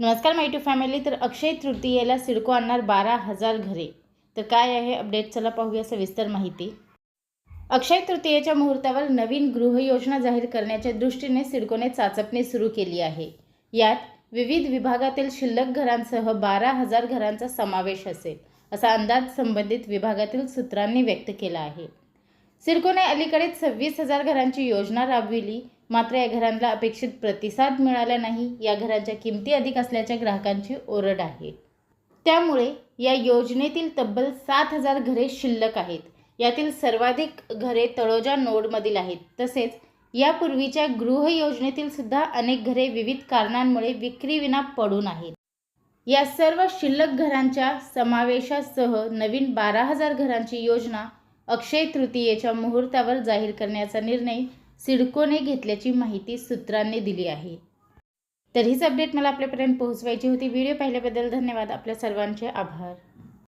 नमस्कार माय to family तर अक्षय तृतीयेला सिडको आणणार बारा हजार घरे. तर काय आहे अपडेट चला पाहूया सविस्तर माहिती. अक्षय तृतीयेच्या मुहूर्तावर नवीन गृहयोजना जाहीर करण्याच्या दृष्टीने सिडकोने चाचपणी सुरू केली आहे. यात विविध विभागातील शिल्लक घरांसह बारा हजार घरांचा समावेश असेल असा अंदाज संबंधित विभागातील सूत्रांनी व्यक्त केला आहे. सिडकोने अलीकडेच सव्वीस हजार घरांची योजना राबविली. मात्र या घरांना अपेक्षित प्रतिसाद मिळाला नाही. या घरांच्या किमती अधिक असल्याच्या ग्राहकांची ओरड आहे. त्यामुळे या योजनेतील तब्बल सात हजार घरे शिल्लक आहेत. यातील सर्वाधिक घरे तळोजा नोडमधील आहेत. तसेच यापूर्वीच्या गृह योजनेतील सुद्धा अनेक घरे विविध कारणांमुळे विक्रीविना पडून आहेत. या सर्व शिल्लक घरांच्या समावेशासह नवीन बारा हजार घरांची योजना अक्षय तृतीयेच्या मुहूर्तावर जाहीर करण्याचा निर्णय सिडकोने घेतल्याची माहिती सूत्रांनी दिली आहे. तर हीच अपडेट मला आपल्यापर्यंत पोहोचवायची होती. व्हिडिओ पाहिल्याबद्दल धन्यवाद. आपल्या सर्वांचे आभार.